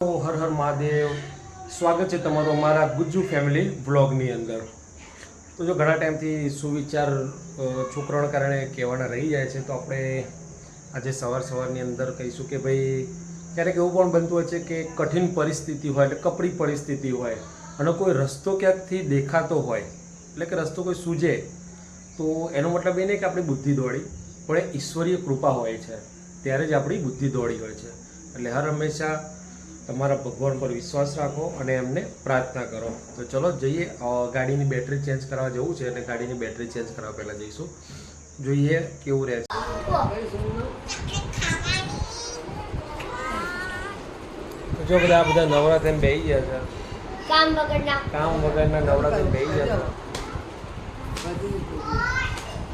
હર હર મહાદેવ. સ્વાગત છે તમારું અમારા ગુજ્જુ ફેમિલી વ્લોગની અંદર. તો જો ઘણા ટાઈમથી સુવિચાર છોકરાઓના કારણે કહેવાના રહી જાય છે, તો આપણે આજે સવાર સવારની અંદર કહીશું કે ભાઈ, ક્યારેક એવું પણ બનતું હોય છે કે કઠિન પરિસ્થિતિ હોય એટલે કપરી પરિસ્થિતિ હોય અને કોઈ રસ્તો ક્યાંકથી દેખાતો હોય, એટલે કે રસ્તો કોઈ સૂજે, તો એનો મતલબ એ નહીં કે આપણી બુદ્ધિ દોડી, પણ એ ઈશ્વરીય કૃપા હોય છે. ત્યારે જ આપણી બુદ્ધિ દોડી હોય છે. એટલે હર હંમેશા તમારા ભગવાન પર વિશ્વાસ રાખો અને એમને પ્રાર્થના કરો. તો ચલો જઈએ ગાડીની બેટરી ચેન્જ કરવા જવું છે અને ગાડીની બેટરી ચેન્જ કરવા પહેલાં જઈશું. જોઈએ કેવું રહે છે. જો બધા બધા નવરા થઈને બેસી ગયા છે. કામ વગરના. કામ વગરના નવરા થઈને બેસી ગયા છે.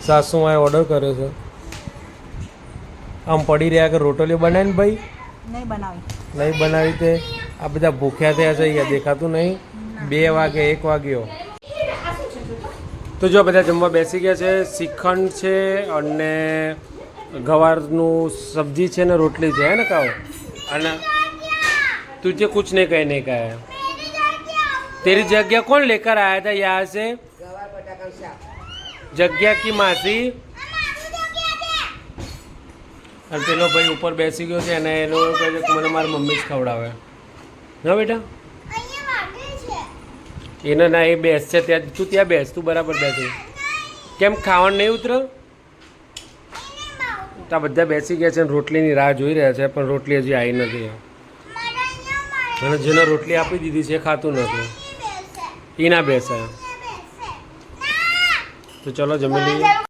સાસુમાએ ઓર્ડર કર્યો છે. આમ પડી રહ્યા કે રોટલીઓ બનાવીને ભાઈ? નહીં બનાવી. નહીં બનાવી તે. આ બધા ભૂખ્યા થયા છે, અહીંયા દેખાતું નહીં. બે વાગે, એક વાગ્યો. તો જો બધા જમવા બેસી ગયા છે, શ્રીખંડ છે અને ગવારનું સબ્જી છે ને રોટલી છે, હે ને કાવ? અને તુજે કુછ નહીં કહે નહીં કહે. તેરી જગ્યા કોણ લેકર આયા હતા યહાં સે જગ્યા કી માસી? અને પેલો ભાઈ ઉપર બેસી ગયો છે અને એનો કહે છે મને મારી મમ્મી જ ખવડાવે. ના બેટા. એને ના, એ બેસ છે ત્યાં. તું ત્યાં બેસ, તું બરાબર બેસી. કેમ ખાવાનું નહીં ઉતરો? ત્યાં બધા બેસી ગયા છે અને રોટલીની રાહ જોઈ રહ્યા છે, પણ રોટલી હજી આવી નથી. અને જેને રોટલી આપી દીધી છે ખાતું નથી. એ ના બેસે. તો ચલો જમી લઈએ.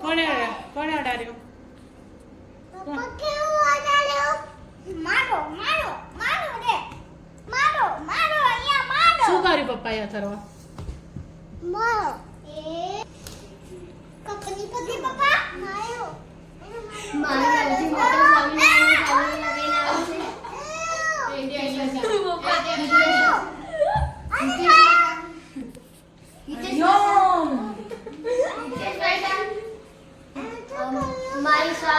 કોણે કોણે અડાડ્યો? શું કર્યું પપ્પાએ અથર્વા મારી.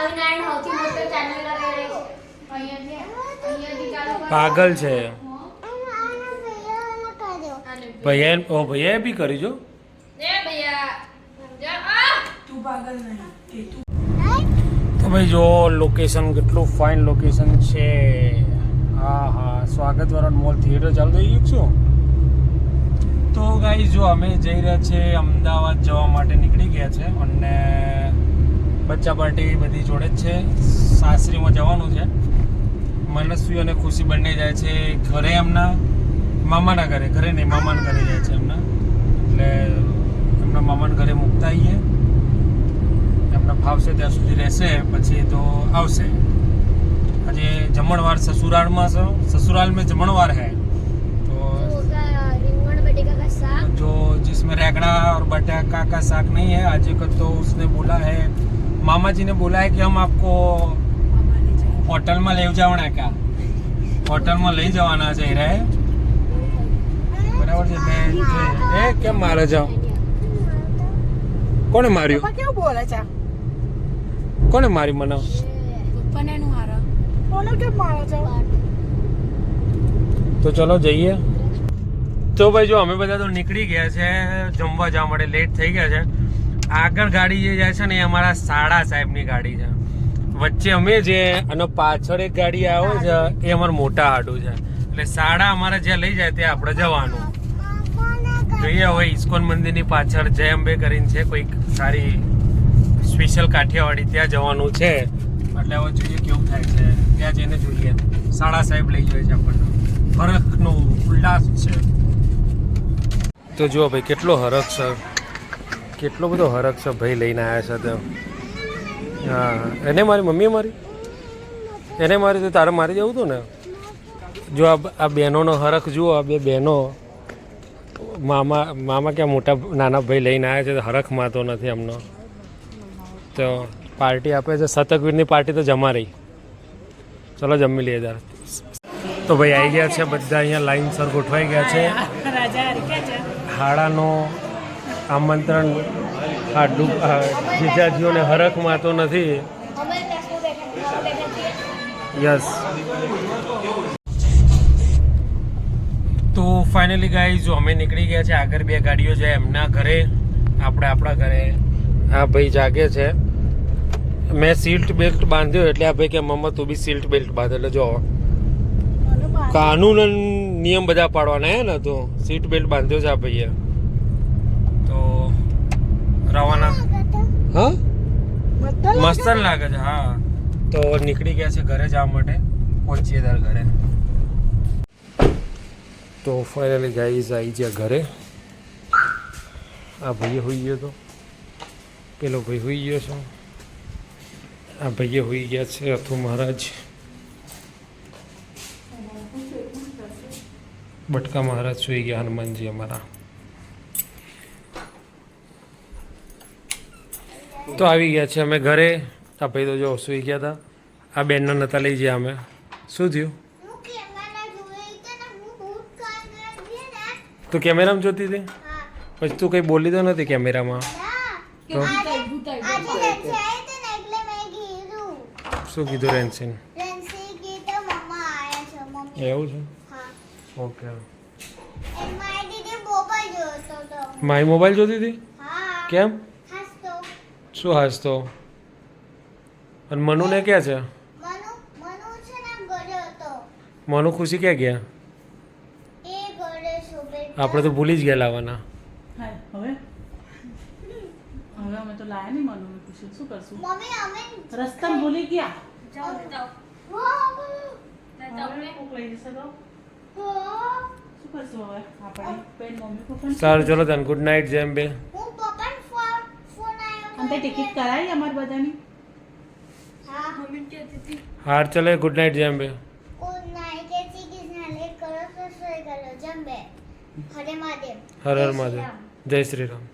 સ્વામિનારાયણ સૌથી મોટો છે. અહીંયાથી. પાગલ છે. ભૈયા ઓ ભૈયાએ બી કરી જો. એ ભૈયા જા, આ! તું પાગલ નહીં તો ભાઈ જો લોકેશન કેટલું ફાઇન લોકેશન છે. હા હા સ્વાગત વરણ મોલ થિયેટર ચાલુ થઈ ગયું છું તો ગાઈ જો અમે જઈ રહ્યા છીએ અમદાવાદ જવા માટે નીકળી ગયા છે અને બચ્ચા પાર્ટી બધી જોડે જ છે સાસરીમાં જવાનું છે મનસ્વી અને ખુશી બંને જાય છે ઘરે એમના મામાના ઘરે ઘરે નહીં મામાના ઘરે જાય છે એમના એટલે એમના મામાના ઘરે મૂકતા આવીએ એમને ફાવશે ત્યાં સુધી રહેશે પછી તો આવશે આજે જમણવાર સસુરાલમાં છે ससुराल में जमणवार है तो होगा रिंगण बटेका का साग जो जिसमें रैगड़ा और बटाका का साग नहीं है आज का तो उसने बोला है मामा जी ने बोला है कि हम आपको હોટલમાં લઈ જવાના કા હોટલમાં લઈ જવાના છે રે બરાબર છે એટલે જોઈએ. એ કેમ મારે જાવ કોને માર્યું પપ્પા કેવું બોલે છે કોને મારી મને પપ્પાને નું હારા બોલો કેમ મારો છો તો ચલો જઈએ તો ભાઈ જો અમે બધા તો નીકળી ગયા છે જમવા જવા માટે લેટ થઈ ગયા છે આગળ ગાડી જે જાય છે ને એ અમારા સાડા સાહેબની ગાડી છે. વચ્ચે અમે જે અને પાછળ એક ગાડી આવે છે, એ અમારું મોટા હાડું છે. એટલે સાડા અમારે જ્યાં લઈ જાય ત્યાં આપણે જવાનું. જોઈએ હવે ઇસ્કોન મંદિરની પાછળ જય અંબે કરીને છે, કોઈક સારી સ્પેશિયલ કાઠિયાવાડી ત્યાં જવાનું છે. એટલે હવે જોઈએ કેવું થાય છે. ત્યાં જઈને જોઈએ. સાડા સાહેબ લઈ જાય છે આપણને. હરખનો ઉલ્લાસ છે. તો જુઓ ભાઈ, કેટલો હરખ છે. કેટલો બધો હરખ છે ભાઈ લઈને આવ્યા છે તો હા એને મારી મમ્મીએ મારી? એને મારી તો તારે મારી જવું હતું ને? જો આ આ બહેનોનો હરખ જુઓ આ બે બહેનો. મામા મામા ક્યાં મોટા નાના ભાઈ લઈને આવ્યા છે તો હરખ માતો નથી એમનો. તો પાર્ટી આપે છે શતકવીરની પાર્ટી તો જમા રહી. ચલો જમી લઈએ જરા તો ભાઈ આવી ગયા છે બધા અહીંયા લાઈનસર ગોઠવાઈ ગયા છે? હાડાનો આમંત્રણ આ ડૂબ જીજાજીઓને હરખમાં તો નથી. યસ તો ફાઇનલી ગાઈ જો અમે નીકળી ગયા છે આગળ બે ગાડીઓ છે એમના ઘરે. આપણે આપણા ઘરે. આ ભાઈ જાગે છે. મેં સીટ બેલ્ટ બાંધ્યો એટલે આ ભાઈ કે મમ્મા તું બી સીટ બેલ્ટ બાંધ. એટલે જો કાનૂન નિયમ બધા પાડવાના હે ને તો. સીટ બેલ્ટ બાંધ્યો છે આ ભાઈએ. રવાના. હા? મસ્ત લાગે છે. હા. તો નીકળી ગયા છે ઘરે જવા માટે. પહોંચીએ તાર ઘરે. તો ફાઇનલી ગાઈઝ આવી ગયા ઘરે. આ ભાઈએ હોઈ ગયો તો. પેલો ભાઈ હોઈ ગયો છે. આ ભાઈએ હોઈ ગયા છે અથુ મહારાજ. બટકા મહારાજ સુઈ ગયા હનુમાનજી અમારા. તો આવી ગયા છે અમે ઘરે. આ ભાઈ તો જો સુઈ ગયા હતા આ બેનના નતા લઈ ગયા અમે. શું થયું? તું કેમેરામાં જોતી હતી? પછી તું કંઈ બોલી તો નથી કેમેરામાં? તો આજે આજે લેન્સી આવી હતી ને એટલે મેં કીધું. શું કીધું રેન્સીન લેન્સી કીધું મમ્મા આયા છે મમ્મી. એવું છે? ઓકે. મારી મોબાઈલ જોતો હતી. કેમ? શું હાસતો અને મનુને ક્યાં છે? મનુ મનુ છે ને ઘરે હતો. મનુ ખુશી ક્યાં ગયા? આપણે તો ભૂલી જ ગયા લાવવાના હવે? હવે અમે તો લાયા નહીં મનુ પૂછ્યું શું કરશું? રસ્તા ભૂલી ગયા? જાઓ. હવે કોક લઈ જશે તો? શું કરશું હવે? આપણે પેન મમ્મી પપ્પા સારું ચલો તન ગુડ નાઇટ જેમ બે હું પપ્પાનો ફોન ફોન આવ્યો અને ટિકિટ કરાવી અમારી બધાની? હા. મમ્મી હાર ચલે ગુડ નાઇટ જેમ બે કોઈ નાઈ કે છે કે નાલે કરો તો સોય કરો જંબે. હરે મહાદેવ. હર હર મહાદેવ. જય શ્રી રામ.